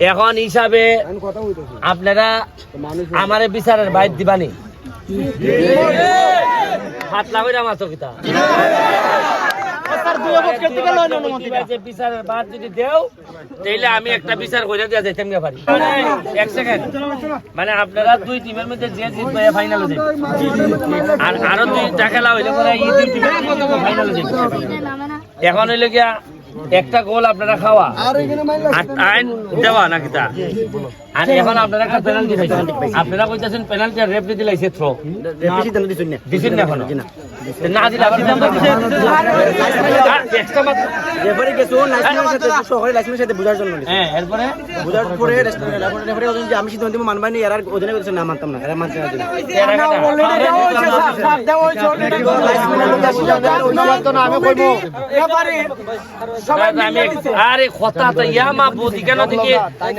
এখন হিসাবে আপনারা আমারে বিচারের বাইর দিবানি। হাত লাগাই আমার তো কিতা বিচারের বাদ যদি দেও তাইলে আমি একটা বিচার করে দেওয়া যাইতাম না পারি এক সেকেন্ড মানে আপনারা দুই টিমের মধ্যে যে জিতবে ফাইনালে যাবে আর আরও হইলে পরে এই দুই টিমের ফাইনালে যাবে এখন হইলে গিয়া একটা গোল আপনারা খাওয়া আর আইন দেওয়া নাকি তা আর এখন আপনারা একটা পেনাল্টি পাইছেন আপনারা কইতাছেন পেনাল্টি আর রেফারি দিলাইছে থ্রো দিছেন না এখনও না দিলে আবার এক্সট্রা মাত্র রেফারি গেছো লাইসেন্সের সাথে লাইসেন্সের সাথে বুঝার জন্য হ্যাঁ এরপরে বুঝার পরে রেফারি ওজন যে আমি সিদ্ধান্ত দিব মানবাই না এর অধীনে করছে না মানতাম না এরা মানতে না আমি আরে কথা তো ইয়া মা বুঝি কেন দেখি?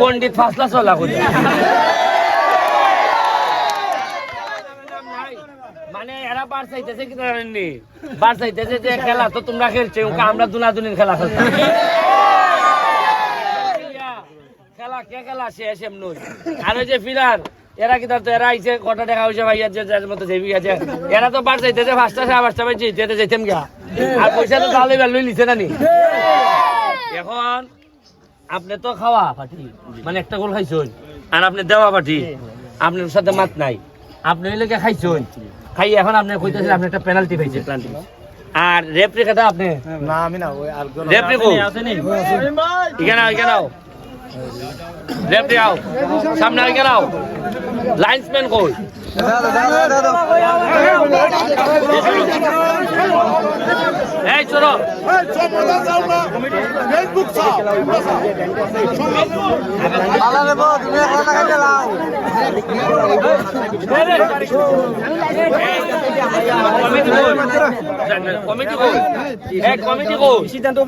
পণ্ডিত ফাসলা চলা করি মানে এরা বার চাইতেছে কি জানেননি বার চাইতেছে যে খেলা তো তোমরা খেলছে আমরা দুনাদুনির খেলা খেলছি খেলা কে খেলা? শেষ এমনি আর ওই যে ফিরার এরা কি তো এরা আইছে কটা টাকা হয়েছে ভাইয়ার যে যার মতো এরা তো বার চাইতেছে পাঁচটা সাড়ে পাঁচটা বাজে যেতে যেতাম গিয়া। আর পয়সা তো তাহলে বেল লিছে না নি? এখন আপনি তো খাওয়া পাটি মানে একটা গোল খাইছেন আর আপনি দেওয়া পাটি আপনার সাথে মাত নাই। আপনি ওই লোকে খাইছেন খাই এখন আপনি কইতেছেন আপনি একটা পেনাল্টি পাইছেন। পেনাল্টি আর রেফরি কথা আপনি না আমি না ওই আর রেফরি কো? এখানে এখানে আও। রেফরি আও সামনে এখানে আও। লাইন্সম্যান কই? এই চলো সিদ্ধান্ত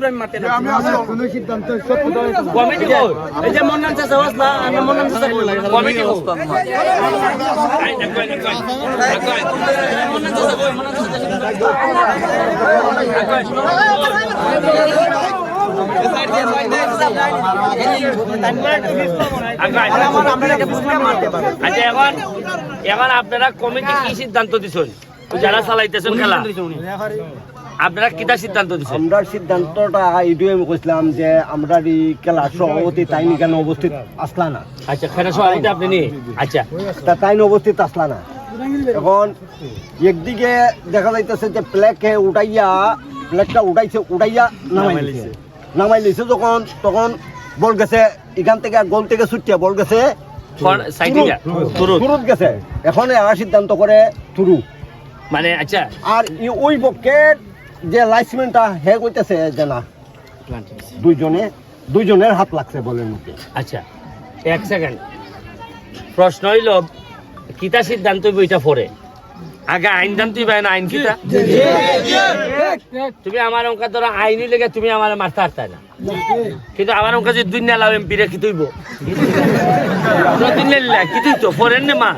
কমিটি কমিটি আচ্ছা এখন এখন আপনারা কমিটি কি সিদ্ধান্ত দিচ্ছেন যারা চালাইতেছেন খেলা? আপনারা কিটা সিদ্ধান্ত দিছেন? আমরা সিদ্ধান্তটা এইটুকু আমি কইছিলাম যে আমরা এই খেলার সভাপতি তাই কেন উপস্থিত আসলা না। আচ্ছা খেলা সভাপতি আপনি নিয়ে আচ্ছা। তা তাই উপস্থিত আসলা না। এখন একদিকে দেখা যাইতেছে যে প্লেকে উঠাইয়া প্লেকটা উঠাইছে উঠাইয়া নামাই দিছে। নামাই লিছে যখন তখন বল গেছে এখান থেকে গোল থেকে ছুটিয়া বল গেছে তুরুত তুরুত। গেছে। এখন এরা সিদ্ধান্ত করে তুরু। মানে আচ্ছা। আর ওই পক্ষের যে লাইসমেন্টটা হে কইতেছে যে না দুইজনে দুইজনের হাত লাগছে বলেন আচ্ছা এক সেকেন্ড প্রশ্ন হইল কিতা সিদ্ধান্ত বইটা পড়ে আগে আইন জানতেই পাই না আইন কিতা? তুমি আমার অঙ্কা ধরো আইনি লেগে তুমি আমার মারতে পারতে না? কিন্তু আমার অঙ্কা যদি দুই নালাও এমপি রে কি তুইব? কি তুই তো? পড়েন নে মা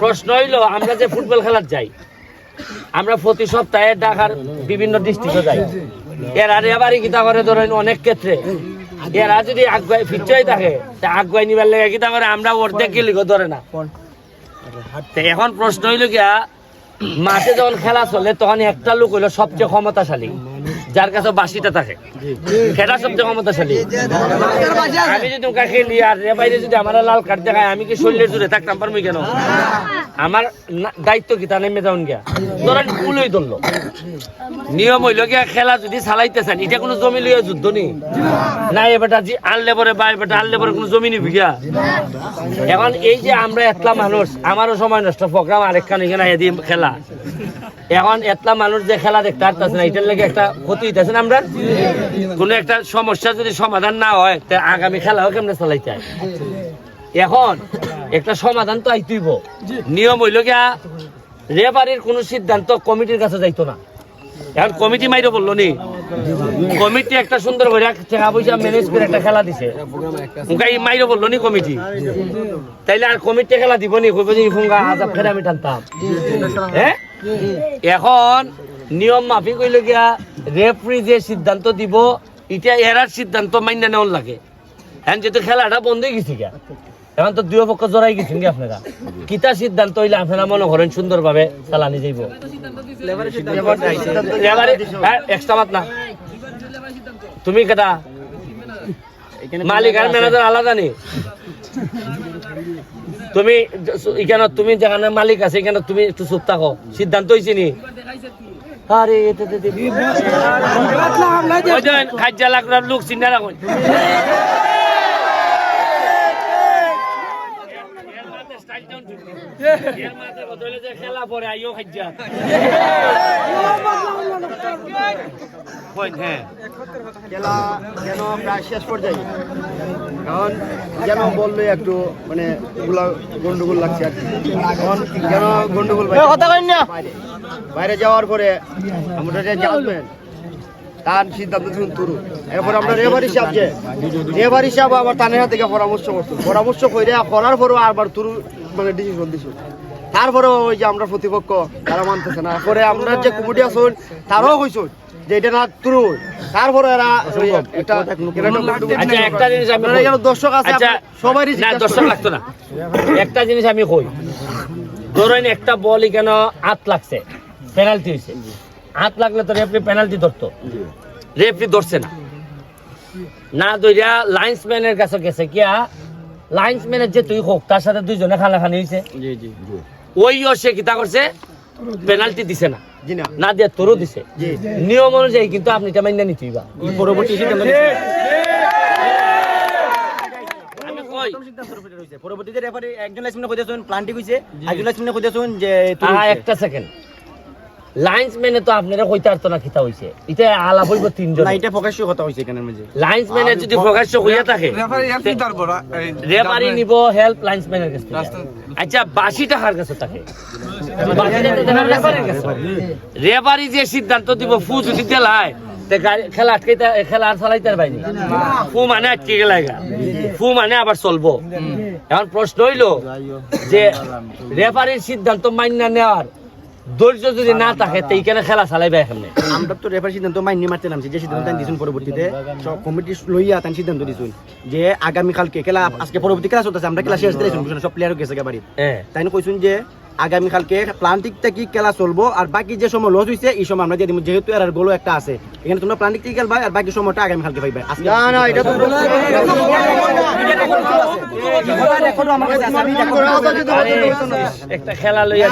প্রশ্ন হইল আমরা যে ফুটবল খেলার যাই আমরা প্রতি সপ্তাহে ঢাকার বিভিন্ন ডিস্ট্রিক্টে যাই। এরা আবার গীতা করে ধরেন অনেক ক্ষেত্রে। এরা যদি আগুয়াই ফিরতেই থাকে, তা আগুয়াই নিবার লেগে গীতা করে? আমরা অর্ধেক গেলি ধরে না। এখন প্রশ্ন হইল গিয়া, মাঠে যখন খেলা চলে, তখন একটা লোক হইল সবচেয়ে ক্ষমতাশালী। যার কাছে বাসিটা থাকে। খেলা সবচেয়ে ক্ষমতাশালী। আমি যদি ওকে খেলি আর রেবাইরে যদি আমার লাল কার্ড দেখায়, আমি কি শরীরের জুড়ে থাকতাম? পারব কেন? আমার দায়িত্ব কি? তা নেমে যাউন গিয়া। ধরেন কুলই ধরলো। নিয়ম হইল গিয়া খেলা যদি চালাইতে চালাইতেছেন, এটা কোনো জমি লইয়া যুদ্ধ নেই না এবারটা জি আনলে পরে বা এবারটা আনলে পরে কোনো জমি নিবি গিয়া? এখন এই যে আমরা এতলা মানুষ, আমারও সময় নষ্ট প্রোগ্রাম আরেকখান এখানে খেলা। এখন এতলা মানুষ যে খেলা দেখতে পারতেছে না এটার লেগে একটা ক্ষতি হইতেছে না আমরা? কোনো একটা সমস্যা যদি সমাধান না হয় তা আগামী খেলাও কেমনে চালাইতে এখন একটা সমাধান তো আইতেইব। নিয়ম হইল গিয়া রেফারির কোনো সিদ্ধান্ত কমিটির কাছে যাইতো না। এখন কমিটি মাইরে বলল নি কমিটি একটা সুন্দর করে টাকা পয়সা ম্যানেজ করে একটা খেলা দিছে। উনকাই মাইরে বলল নি কমিটি। তাইলে আর কমিটি খেলা দিব নি কইব যে ফুঙ্গা আজাব খেলে আমি টানতাম হ্যাঁ? এখন নিয়ম মাফিক কইল গিয়া রেফারি যে সিদ্ধান্ত দিব এটা এরার সিদ্ধান্ত মান্য নেওয়ার লাগে। এখন যেহেতু খেলাটা বন্ধ হয়ে গেছে গা এখন তো দুই পক্ষ জড়াই গেছেন কি আপনারা। কিতা সিদ্ধান্ত হইলে আপনারা মনে করেন সুন্দরভাবে চালানি যাইব। এক্সট্রা মাত না। তুমি কেটা? মালিক আর ম্যানেজার আলাদা নেই। তুমি এখানে তুমি যেখানে মালিক আছে এখানে তুমি একটু চুপ থাকো। সিদ্ধান্ত হয়েছে নি? লোক চিন্তা রাখুন খেলা পরে আইও খাজ্জা হ্যাঁ। খেলা যেন প্রায় শেষ পর্যায়ে। কারণ যেন বললে একটু মানে গুলা গন্ডগোল লাগছে আর কি? কারণ যেন গন্ডগোল বাইরে যাওয়ার পরে আমরা যে যাবেন তার সিদ্ধান্ত শুন তুরু। এরপর আমরা রেবার হিসাব যে রেবার হিসাব আবার তানের হাতে গিয়ে পরামর্শ করতো পরামর্শ করে করার পরেও আবার তুরু মানে ডিসিশন দিছো। তারপরেও ওই যে আমরা প্রতিপক্ষ তারা মানতেছে না। পরে আমরা যে কমিটি আসুন তারাও কইছো যে এটা না তারপরে এরা একটা আচ্ছা একটা জিনিস আমি এখানে দর্শক আছে আচ্ছা সবারই না দর্শক লাগতো না। একটা জিনিস আমি কই? ধরেন একটা বলই কেন হাত লাগছে পেনাল্টি হয়েছে। হাত লাগলে তো রেফরি পেনাল্টি ধরতো। রেফরি ধরছে না। না ধরিয়া লাইন্সম্যানের কাছে গেছে কিয়া লাইন্সম্যানের যে তুই হোক তার সাথে দুইজনে খানাখানি হয়েছে। জি জি। ওইও সে কিতা করছে? পেনাল্টি দিছে না। না। না দিয়ে তোরও দিছে। নিয়ম অনুযায়ী কিন্তু আপনি এটা মাইনা নিতেই বা পরবর্তী সিদ্ধান্ত নিচ্ছে। আমি কই? প্রথম সিদ্ধান্ত রূপে রয়েছে। পরবর্তীতে রেফারি একজন লাইসম্যানে কইতেছেন প্লান্টি কইছে। একজন লাইসম্যানে কইতেছেন যে একটা সেকেন্ড লাইন্সম্যানে তো আপনারা কইতে পারতো না কিতা হইছে। এটা আলাপ হইব তিনজন। না এটা প্রকাশ্য কথা হইছে এখানের মাঝে। লাইন্সম্যানের যদি প্রকাশ্য হইয়া থাকে রেফারি নিব হেল্প লাইন্সম্যানের কাছে থেকে। আচ্ছা বাসি টাকার কাছে থাকে। রেফারি যে সিদ্ধান্ত দিব ফু যদি দেলায় খেলা আটকাইতে খেলা আর চালাইতে পারবাইনি ফু মানে আটকে গেলাইগা ফু মানে আবার চলবো। এখন প্রশ্ন হইল যে রেফারির সিদ্ধান্ত মান্য নেওয়ার ধৈর্য যদি না থাকে তো এইখানে খেলা চালাইবে এখানে। আমরা তো রেফারি সিদ্ধান্ত মাইনি মারতে নামছি যে সিদ্ধান্ত দিছুন পরবর্তীতে। সব কমিটি লইয়া তাই সিদ্ধান্ত দিছুন। যে আগামী কালকে খেলা আজকে পরবর্তী খেলা চলতেছে আমরা খেলা শেষ দিয়েছুন সব প্লেয়ার গেছে বাড়ি হ্যাঁ। তাই কইছুন যে আগামী কালকে প্লান্টিক থেকে খেলা চলবো আর বাকি যে সময় লস হইছে এই সময় আমরা দিয়ে দিব যেহেতু এর গোলো একটা আছে। এখানে তোমরা প্লান্টিক থেকে খেলবা আর বাকি সময়টা আগামী কালকে পাইবা না এটা তো আরে, একটা খেলা লইয়া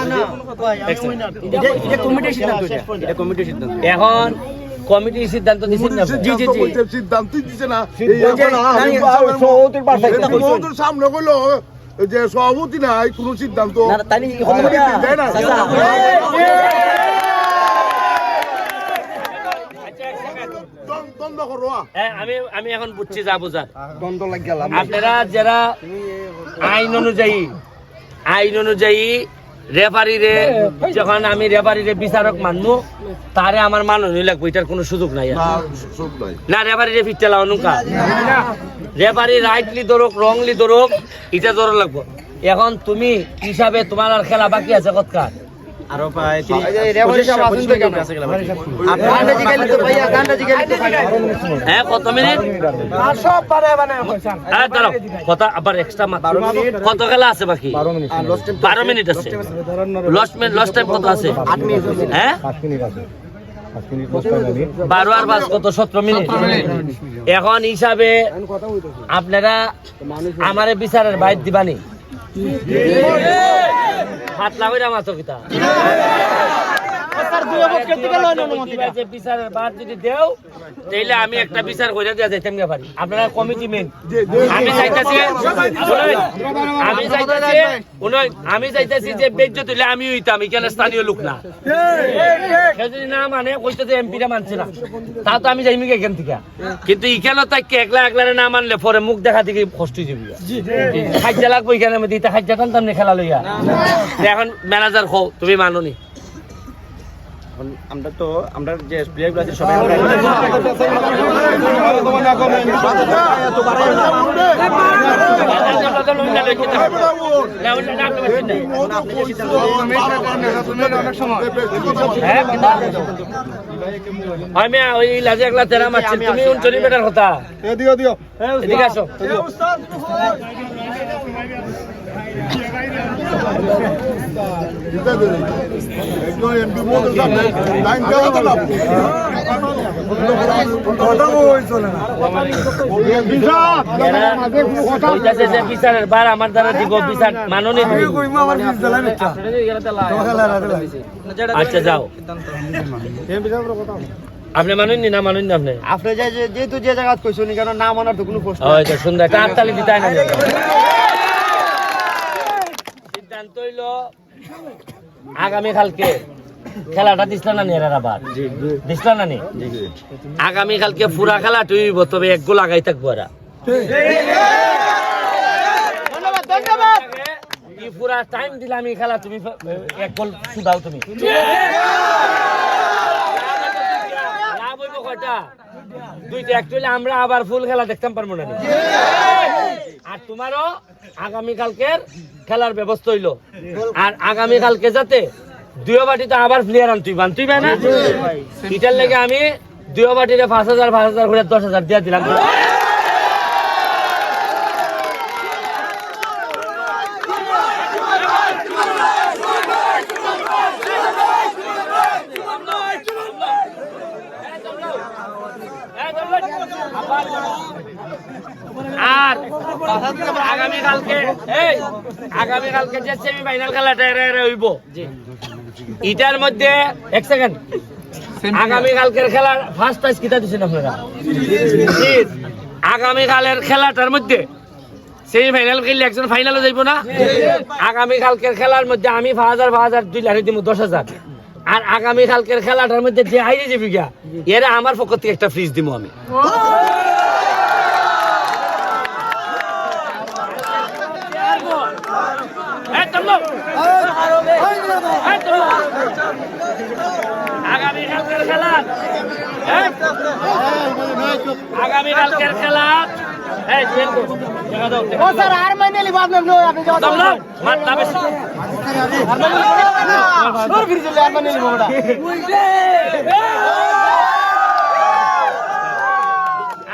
এটা কমিটির সিদ্ধান্ত এখন কমিটির সিদ্ধান্ত দিচ্ছেন না? জি, জি, জি। সিদ্ধান্ত দিচ্ছে না সামনে যে সভাপতি নাই কোনো সিদ্ধান্ত। হ্যাঁ, আমি আমি এখন বুঝছি যা বোঝার দ্বন্দ্ব লাগ আপনারা যারা আইন অনুযায়ী আইন অনুযায়ী রেফারিরে যখন আমি রেফারিরে বিচারক মানবো তারে আমার মাননীয় লাগবো এটার কোনো সুযোগ নাই না, সব নাই। না রেফারিরে ফিরতে লাও নুকা। রেফারি রাইটলি ধরুক রংলি ধরুক এটা ধরো লাগবো। এখন তুমি হিসাবে তোমার আর খেলা বাকি আছে কতকার আরও প্রায়? আছে। হ্যাঁ কত মিনিট? হ্যাঁ দাঁড়াও কথা আবার এক্সট্রা কত খেলা আছে বাকি? বারো মিনিট। আছে। লস্ট টাইম কত আছে? হ্যাঁ? বারো আর পাঁচ কত? সতেরো মিনিট। এখন হিসাবে আপনারা আমারে বিচারের বাইর দিবানি। হাত বিচারের যদি দেও তাইলে আমি একটা বিচার করে দিয়া যাইতাম না পারি আপনারা কমিটি মেন আমি চাইতাছি আমি চাইতাছি আমি চাইতাছি যে আমি হইতাম এখানে স্থানীয় লোক না। যদি না মানে এমপিরা মানছে না। তা তো আমি যাইমি এখান থেকে। কিন্তু এখানে তাই একলা একলারে না মানলে পরে মুখ দেখা থেকে কষ্ট যাবি খাদ্যা লাগবো এখানে আমি দিতে খাদ্যা টানতাম না খেলা লইয়া। এখন ম্যানেজার হও তুমি মানো নি। এখন আমরা তো আমরা যে প্লেয়ারগুলো আছে সবাই আমরা হ্যাঁ, আমি ওই লাজে একলা তেরা মারছি তুমি উনচল্লিশ মিটার কথা দিও দিও এদিকে আসো একদম এমপি বলতে যাবে টাইম দেওয়া তো না এরা কইতাছে যে বিচারের বার আমার দ্বারা দিব বিচার মাননি আচ্ছা যাও আপনি মানেননি না মানেননি আপনি? আপনি যে- যেহেতু যে জায়গা কইছেন কেন না মানার তো কোনো প্রশ্ন ওই সুন্দর একটা না সিদ্ধান্ত হইল আগামী কালকে খেলাটা দিছিল না আবার? দিছিল না নি? আগামী কালকে পুরা খেলা টুইব তবে এক গোল আগাই থাকব এরা। এই পুরা টাইম দিলাম এই খেলা তুমি এক গোল শুধাও তুমি। লাভ হইব কয়টা? দুইটা আমরা আবার ফুল খেলা দেখতাম পারব না। আর তোমারও আগামী কালকের খেলার ব্যবস্থা হইল। আর আগামী কালকে যাতে দুই বাটিতে আবার প্লেয়ার আনতুই বানতুই পাই না? এটার লেগে আমি দুই বাটিতে পাঁচ হাজার পাঁচ হাজার করে দশ হাজার দিয়ে দিলাম। আগামী কালকে এই আগামী যে সেমি খেলাটা এরা এরা হইব। ইটার মধ্যে, এক সেকেন্ড আগামী কালকের খেলার ফার্স্ট প্রাইজ কিতা দিচ্ছেন আপনারা? জিত। আগামী কালের খেলাটার মধ্যে সেমি ফাইনাল খেললে একজন ফাইনালে যাইব না? আগামী কালকের খেলার মধ্যে আমি পাঁচ হাজার পাঁচ হাজার দুই লাখ দিব দশ হাজার। আর আগামী কালকের খেলাটার মধ্যে যে হাইরে যাবি গিয়া, এরা আমার পক্ষ থেকে একটা ফ্রিজ দিব আমি এই তোমরা। এই তোমরা। আগামীকালকের খেলা। আগামীকালকের খেলা। ও স্যার আর মাইনে লিবা আপনি আপনি যাও। তোমরা মার না বেশি সুর ফিরে চলে আর মাইনে লিবা ওটা।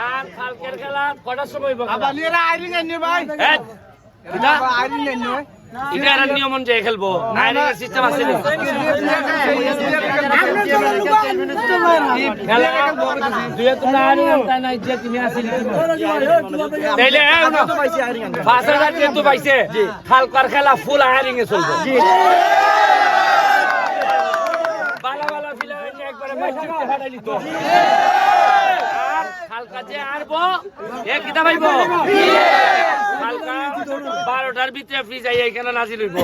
আর কালকের খেলা কটার সময় খেলা? বালিরা আইরিং আইনি ভাই। এটা আইরিং আইনি এরা নিয়ম অনুযায়ী খেলব আইনের সিস্টেম আছে পাঁচ হাজার যেহেতু পাইছে খালকার খেলা ফুল আয়ারিং এ চলবে একবারে দিত আর খালকা যে আরবো এ কিতা পাইব খালকা বারোটার ভিতরে ফ্রি যাই এখানে নাজি লইব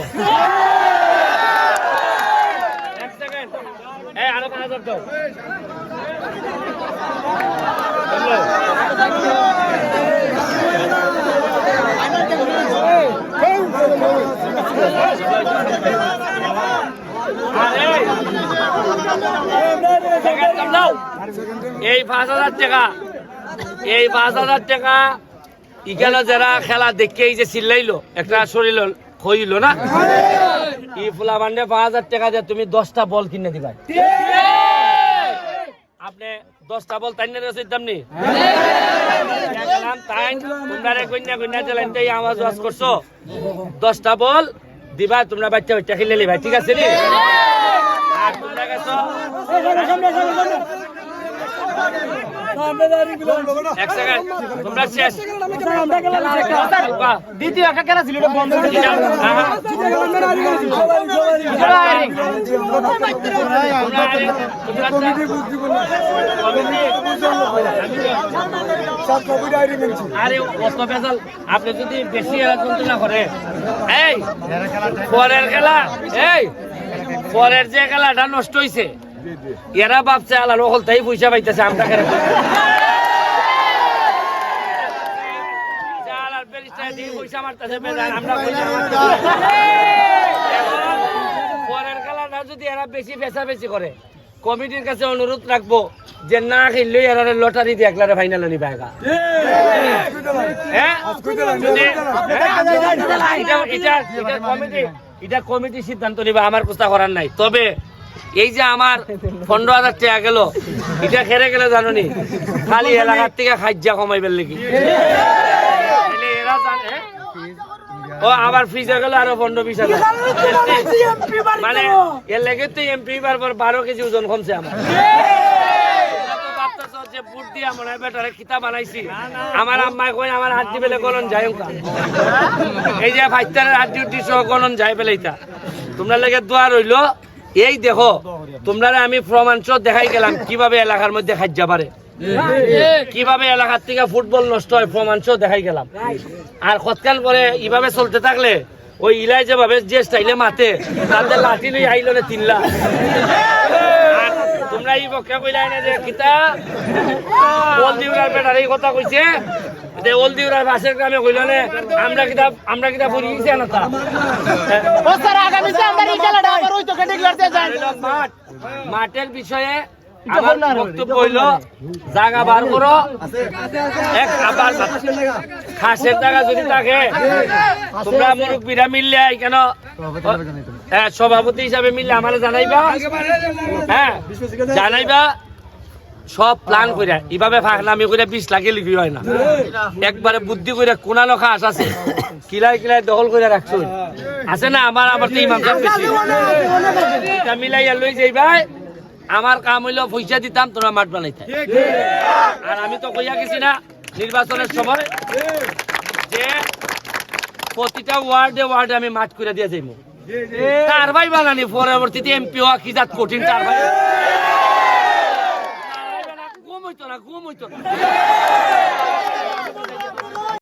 এই পাঁচ হাজার টাকা, এই পাঁচ হাজার টাকা ইখানে যারা খেলা দেখে এই যে চিল্লাইলো একটা শরীর হইল না? ই ফুলা বান্ডে পাঁচ হাজার টাকা দিয়ে তুমি দশটা বল কিনে দিবা আপনি দশটা বল তাই না রসিদ দাম নি দেখলাম তাই তোমরা কন্যা কন্যা চালাইন তাই আওয়াজ ওয়াজ করছ দশটা বল দিবা তোমরা বাচ্চা বাচ্চা খেলে লিবা ঠিক আছে নি? আর তোমরা গেছো দ্বিতীয় একটা খেলা ছিল বন্ধ আপনি যদি বেশি যন্ত্রণা করে এই, পরের খেলা, এই, পরের যে খেলাটা নষ্ট হইছে এরা ভাবছে আলার ওখল তাই পয়সা পাইতেছে করে, কমিটির কাছে অনুরোধ রাখব যে না খেললে এরা লটারি দিয়ে একলারে ফাইনালে নিবে একা হ্যাঁ? হ্যাঁ? এটা- কমিটি সিদ্ধান্ত নিবে, আমার কথা করার নাই তবে এই যে আমার পনেরো হাজার টাকা গেল, এটা খেরে গেলে জানো নি খালি এলাকার থেকে খাজ্জা কমাইবার হ্যাঁ? ও, আবার ফ্রিজ গেল আরও পনেরো বিশ হাজার। মানে এর লেগে তো এমপি বারবার বারো কেজি ওজন কমছে আমার। আমার আম্মায় আমার হাত দিবেলে গলন ওকা। এই যে ফাইটারের হাত ডিউটি সহ গলন যায় তোমরা লেগে দোয়া রইল। এই দেখো তোমরা আমি প্রমাণ দেখাই গেলাম, কীভাবে এলাকার মধ্যে খাজ্জা পারে। কীভাবে এলাকার থেকে ফুটবল নষ্ট হয় প্রমাণ দেখাই গেলাম। আর কতকাল পরে এইভাবে চলতে থাকলে, ওই ইলাই যেভাবে যে স্টাইলে মাতে তাদের লাঠি লই আইল না তিনলা। আর তোমরা এই পক্ষে কইলাই না যে কিতা বেটার এই কথা কইছে যে গ্রামে আমরা আমরা কিতা পড়ি গেছি না তা। ও স্যার আগামী সে আমরা এই খেলাটা আবার ওই তোকে ডিক্লেয়ার দিয়ে যান। মাঠ মাঠের বিষয়ে আমার বক্তব্য হইল জায়গা বার করো। এক আবার খাসের জায়গা যদি থাকে তোমরা মুরব্বীরা মিললে কেন? হ্যাঁ সভাপতি হিসাবে মিললে আমার জানাইবা। হ্যাঁ জানাইবা। সব প্ল্যান করে এইভাবে ফাঁকনামি করে বিশ লাখে লিখি হয় না। একবারে বুদ্ধি করে কোনা লখা আস আছে। কিলাই কিলাই দখল করে রাখছো আছে না? আমার আমার তো ইমাম সাহেব বেশি। মিলাইয়া লই যাইবাই। আমার কাম হইল পয়সা দিতাম তোরা মাঠ বানাইতে। আর আমি তো কইয়া গেছি না নির্বাচনের সময় যে প্রতিটা ওয়ার্ডে ওয়ার্ডে আমি মাঠ করে দিয়ে যাইব তার ভাই বানানি পরবর্তীতে এমপি হওয়া কি জাত কঠিন তার ভাই ঘুম হইতো না ঘুম না।